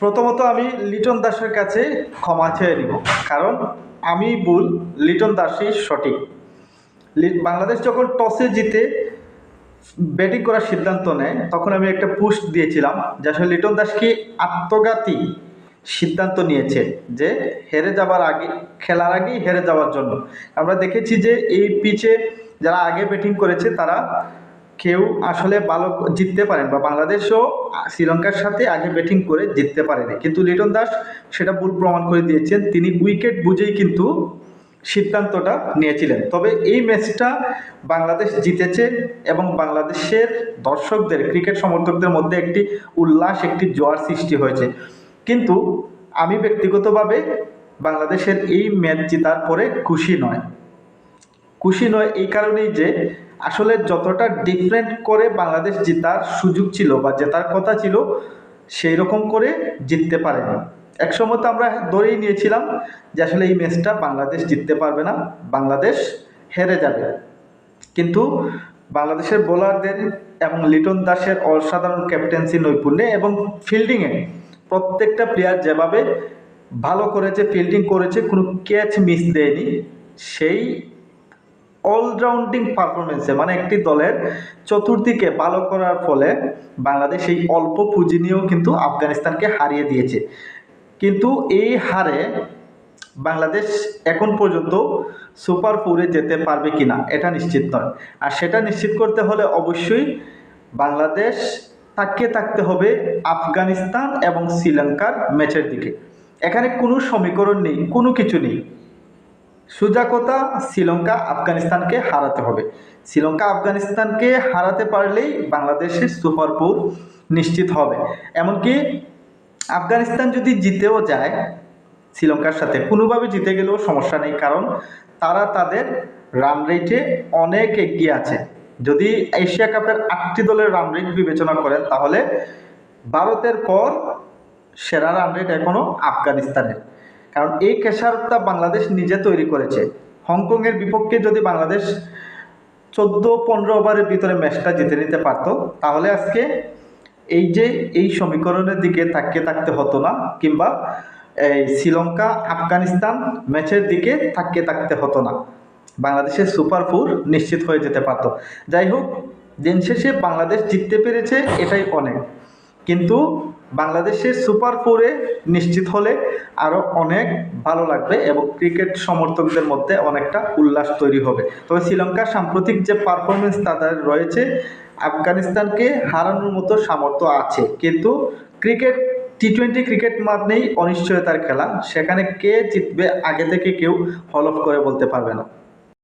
প্রথমত আমি লিটন দাসের কাছে ক্ষমা চেয়ে নিব, কারণ আমি ভুল, লিটন দাসই সঠিক। বাংলাদেশ যখন টসে জিতে ব্যাটিং করার সিদ্ধান্ত নেয়, তখন আমি একটা পোস্ট দিয়েছিলাম, যে আসলে লিটন দাস কি আত্মঘাতী সিদ্ধান্ত নিয়েছে, যে হেরে যাবার আগে, খেলার আগেই হেরে যাওয়ার জন্য। আমরা দেখেছি যে এই পিচে যারা আগে ব্যাটিং করেছে, তারা কেউ আসলে ভালো জিততে পারেন বা বাংলাদেশও শ্রীলঙ্কার সাথে আগে ব্যাটিং করে জিততে পারেনি। কিন্তু লিটন দাস সেটা ভুল প্রমাণ করে দিয়েছেন। তিনি উইকেট বুঝেই কিন্তু সিদ্ধান্তটা নিয়েছিলেন। তবে এই ম্যাচটা বাংলাদেশ জিতেছে এবং বাংলাদেশের দর্শকদের ক্রিকেট সমর্থকদের মধ্যে একটি উল্লাস, একটি জোয়ার সৃষ্টি হয়েছে। কিন্তু আমি ব্যক্তিগতভাবে বাংলাদেশের এই ম্যাচ জেতার পরে খুশি নয়। খুশি নয় এই কারণেই যে আসলে যতটা ডিফারেন্ট করে বাংলাদেশ জেতার সুযোগ ছিল বা জেতার কথা ছিল সেই রকম করে জিততে পারেনি। এক সময় তো আমরা ধরেই নিয়েছিলাম যে আসলে এই ম্যাচটা বাংলাদেশ জিততে পারবে না, বাংলাদেশ হেরে যাবে। কিন্তু বাংলাদেশের বোলারদের এবং লিটন দাসের অসাধারণ ক্যাপ্টেন্সি নৈপুণ্যে এবং ফিল্ডিংয়ে প্রত্যেকটা প্লেয়ার যেভাবে ভালো করেছে ফিল্ডিং করেছে, কোনো ক্যাচ মিস দেয়নি, সেই অলরাউন্ডিং পারফরমেন্সে মানে একটি দলের চতুর্দিকে ভালো করার ফলে বাংলাদেশ এই অল্প পুঁজি নিয়েও কিন্তু আফগানিস্তানকে হারিয়ে দিয়েছে। কিন্তু এই হারে বাংলাদেশ এখন পর্যন্ত সুপার ফোরে যেতে পারবে কিনা, এটা নিশ্চিত নয়। আর সেটা নিশ্চিত করতে হলে অবশ্যই বাংলাদেশ তাকিয়ে থাকতে হবে আফগানিস্তান এবং শ্রীলঙ্কার ম্যাচের দিকে। এখানে কোনো সমীকরণ নেই, কোনো কিছু নেই। সোজা কথা শ্রীলঙ্কা আফগানিস্তানকে হারাতে হবে। শ্রীলঙ্কা আফগানিস্তানকে হারাতে পারলেই বাংলাদেশের সুপার নিশ্চিত হবে। এমনকি আফগানিস্তান যদি জিতেও যায় শ্রীলঙ্কার সাথে, কোনোভাবে জিতে গেলেও সমস্যা নেই, কারণ তারা তাদের রান রেটে অনেক এগিয়ে আছে। যদি এশিয়া কাপের আটটি দলের রান রেট বিবেচনা করেন, তাহলে ভারতের পর সেরা রান রেট এখনও আফগানিস্তানের। কারণ এই কেশারটা বাংলাদেশ নিজে তৈরি করেছে। হংকংয়ের বিপক্ষে যদি বাংলাদেশ চোদ্দ পনেরো ওভারের ভিতরে ম্যাচটা জিতে নিতে পারতো, তাহলে আজকে এই যে এই সমীকরণের দিকে তাকিয়ে থাকতে হতো না, কিংবা এই শ্রীলঙ্কা, আফগানিস্তান ম্যাচের দিকে তাকিয়ে থাকতে হতো না। বাংলাদেশের সুপার ফোর নিশ্চিত হয়ে যেতে পারতো। যাই হোক, দিন শেষে বাংলাদেশ জিততে পেরেছে এটাই অনেক। কিন্তু বাংলাদেশের সুপার ফোরে নিশ্চিত হলে আরও অনেক ভালো লাগবে এবং ক্রিকেট সমর্থকদের মধ্যে অনেকটা উল্লাস তৈরি হবে। তবে শ্রীলঙ্কার সাম্প্রতিক যে পারফরমেন্স তাদের রয়েছে, আফগানিস্তানকে হারানোর মতো সামর্থ্য আছে। কিন্তু ক্রিকেট টি টোয়েন্টি ক্রিকেট মানেই অনিশ্চয়তার খেলা। সেখানে কে জিতবে আগে থেকে কেউ হলফ করে বলতে পারবে না।